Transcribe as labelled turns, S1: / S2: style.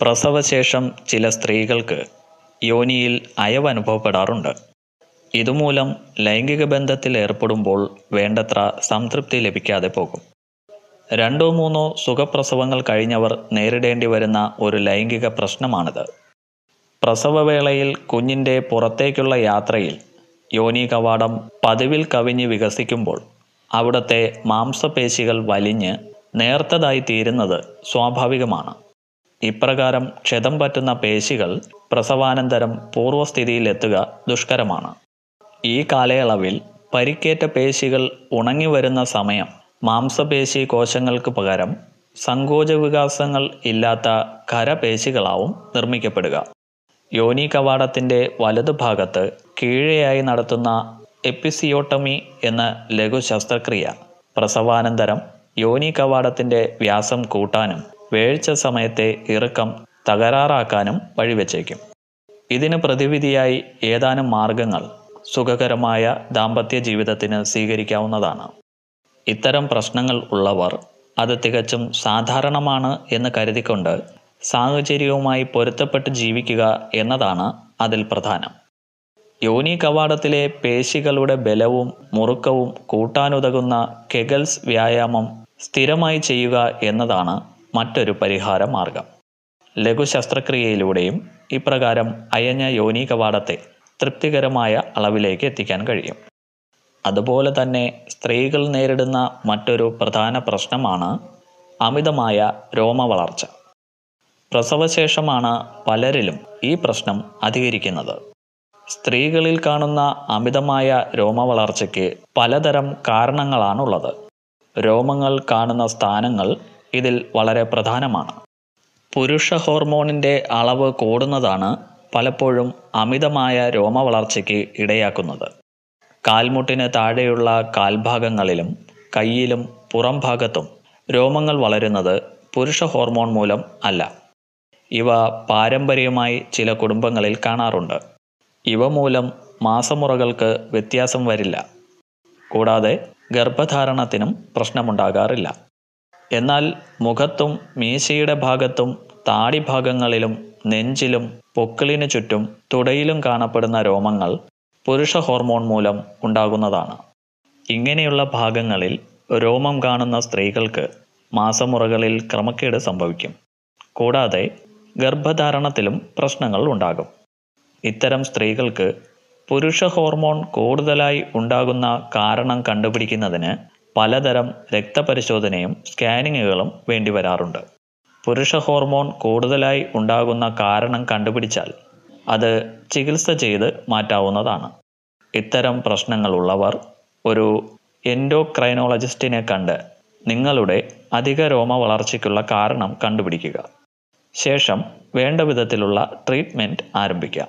S1: പ്രസവശേഷം ചില സ്ത്രീകൾക്ക് യോനിയിൽ അയവ് അനുഭവപ്പെടാറുണ്ട് ഇതുമൂലം ലൈംഗിക ബന്ധത്തിൽ ഏർപ്പെടുമ്പോൾ വേണ്ടത്ര സംതൃപ്തി ലഭിക്കാതെ പോകും. രണ്ടോ മൂന്നോ സുഖപ്രസവങ്ങൾ കഴിഞ്ഞവർ നേരിടേണ്ടി വരുന്ന ഒരു ലൈംഗിക പ്രശ്നമാണിത്. പ്രസവവേളയിൽ കുഞ്ഞിന്റെ പുറത്തേക്കുള്ള യാത്രയിൽ യോനി കവാടം പതിവിൽ കവിഞ്ഞ് വികസിക്കുമ്പോൾ അവിടുത്തെ മാംസപേശികൾ വലിഞ്ഞ് നേർത്തതായി തീരുന്നത് സ്വാഭാവികമാണ്. ഇപ്രകാരം ക്ഷതം പറ്റുന്ന പേശികൾ പ്രസവാനന്തരം പൂർവസ്ഥിതിയിലെത്തുക ദുഷ്കരമാണ്. ഈ കാലയളവിൽ പരിക്കേറ്റ പേശികൾ ഉണങ്ങി വരുന്ന സമയം മാംസപേശി കോശങ്ങൾക്ക് പകരം സങ്കോചവികാസങ്ങൾ ഇല്ലാത്ത കരപേശികളാവും നിർമ്മിക്കപ്പെടുക. യോനി കവാടത്തിന്റെ വലതുഭാഗത്ത് കീഴെയായി നടത്തുന്ന എപ്പിസിയോട്ടമി എന്ന ലഘു ശസ്ത്രക്രിയ പ്രസവാനന്തരം യോനി കവാടത്തിന്റെ വ്യാസം കൂട്ടാനും വേഴ്ച സമയത്തെ ഇറക്കം തകരാറാക്കാനും വഴിവെച്ചേക്കും. ഇതിന് പ്രതിവിധിയായി ഏതാനും മാർഗങ്ങൾ സുഖകരമായ ദാമ്പത്യ ജീവിതത്തിന് സ്വീകരിക്കാവുന്നതാണ്. ഇത്തരം പ്രശ്നങ്ങൾ ഉള്ളവർ അത് തികച്ചും സാധാരണമാണ് എന്ന് കരുതിക്കൊണ്ട് സാഹചര്യവുമായി പൊരുത്തപ്പെട്ട് ജീവിക്കുക എന്നതാണ് അതിൽ പ്രധാനം. യോനി കവാടത്തിലെ പേശികളുടെ ബലവും മുറുക്കവും കൂട്ടാനുതകുന്ന കെഗൽസ് വ്യായാമം സ്ഥിരമായി ചെയ്യുക എന്നതാണ് മറ്റൊരു പരിഹാര മാർഗം. ലഘുശസ്ത്രക്രിയയിലൂടെയും ഇപ്രകാരം അയഞ്ഞ യോനി കവാടത്തെ തൃപ്തികരമായ അളവിലേക്ക് എത്തിക്കാൻ കഴിയും. അതുപോലെ തന്നെ സ്ത്രീകൾ നേരിടുന്ന മറ്റൊരു പ്രധാന പ്രശ്നമാണ് അമിതമായ രോമവളർച്ച. പ്രസവശേഷമാണ് പലരിലും ഈ പ്രശ്നം അധികരിക്കുന്നത്. സ്ത്രീകളിൽ കാണുന്ന അമിതമായ രോമവളർച്ചയ്ക്ക് പലതരം കാരണങ്ങളാണുള്ളത്. രോമങ്ങൾ കാണുന്ന സ്ഥാനങ്ങൾ ഇതിൽ വളരെ പ്രധാനമാണ്. പുരുഷ ഹോർമോണിന്റെ അളവ് കൂടുന്നതാണ് പലപ്പോഴും അമിതമായ രോമവളർച്ചയ്ക്ക് ഇടയാക്കുന്നത്. കാൽമുട്ടിന് താഴെയുള്ള കാൽഭാഗങ്ങളിലും കയ്യിലും പുറം ഭാഗത്തും രോമങ്ങൾ വളരുന്നത് പുരുഷ ഹോർമോൺ മൂലം അല്ല. ഇവ പാരമ്പര്യമായി ചില കുടുംബങ്ങളിൽ കാണാറുണ്ട്. ഇവ മൂലം മാസമുറകൾക്ക് വ്യത്യാസം വരില്ല. കൂടാതെ ഗർഭധാരണത്തിനും പ്രശ്നമുണ്ടാകാറില്ല. എന്നാൽ മുഖത്തും മീശയുടെ ഭാഗത്തും താടിഭാഗങ്ങളിലും നെഞ്ചിലും പൊക്കിളിനു ചുറ്റും തുടയിലും കാണപ്പെടുന്ന രോമങ്ങൾ പുരുഷ ഹോർമോൺ മൂലം ഉണ്ടാകുന്നതാണ്. ഇങ്ങനെയുള്ള ഭാഗങ്ങളിൽ രോമം കാണുന്ന സ്ത്രീകൾക്ക് മാസമുറകളിൽ ക്രമക്കേട് സംഭവിക്കും. കൂടാതെ ഗർഭധാരണത്തിലും പ്രശ്നങ്ങൾ ഉണ്ടാകും. ഇത്തരം സ്ത്രീകൾക്ക് പുരുഷ ഹോർമോൺ കൂടുതലായി ഉണ്ടാകുന്ന കാരണം കണ്ടുപിടിക്കുന്നതിന് പലതരം രക്തപരിശോധനയും സ്കാനിങ്ങുകളും വേണ്ടി വരാറുണ്ട് പുരുഷ ഹോർമോൺ കൂടുതലായി ഉണ്ടാകുന്ന കാരണം കണ്ടുപിടിച്ചാൽ അത് ചികിത്സ ചെയ്ത് മാറ്റാവുന്നതാണ്. ഇത്തരം പ്രശ്നങ്ങളുള്ളവർ ഒരു എൻഡോക്രൈനോളജിസ്റ്റിനെ കണ്ട് നിങ്ങളുടെ അധിക രോമ വളർച്ചയ്ക്കുള്ള കാരണം കണ്ടുപിടിക്കുക. ശേഷം വേണ്ട വിധത്തിലുള്ള ട്രീറ്റ്മെന്റ് ആരംഭിക്കാം.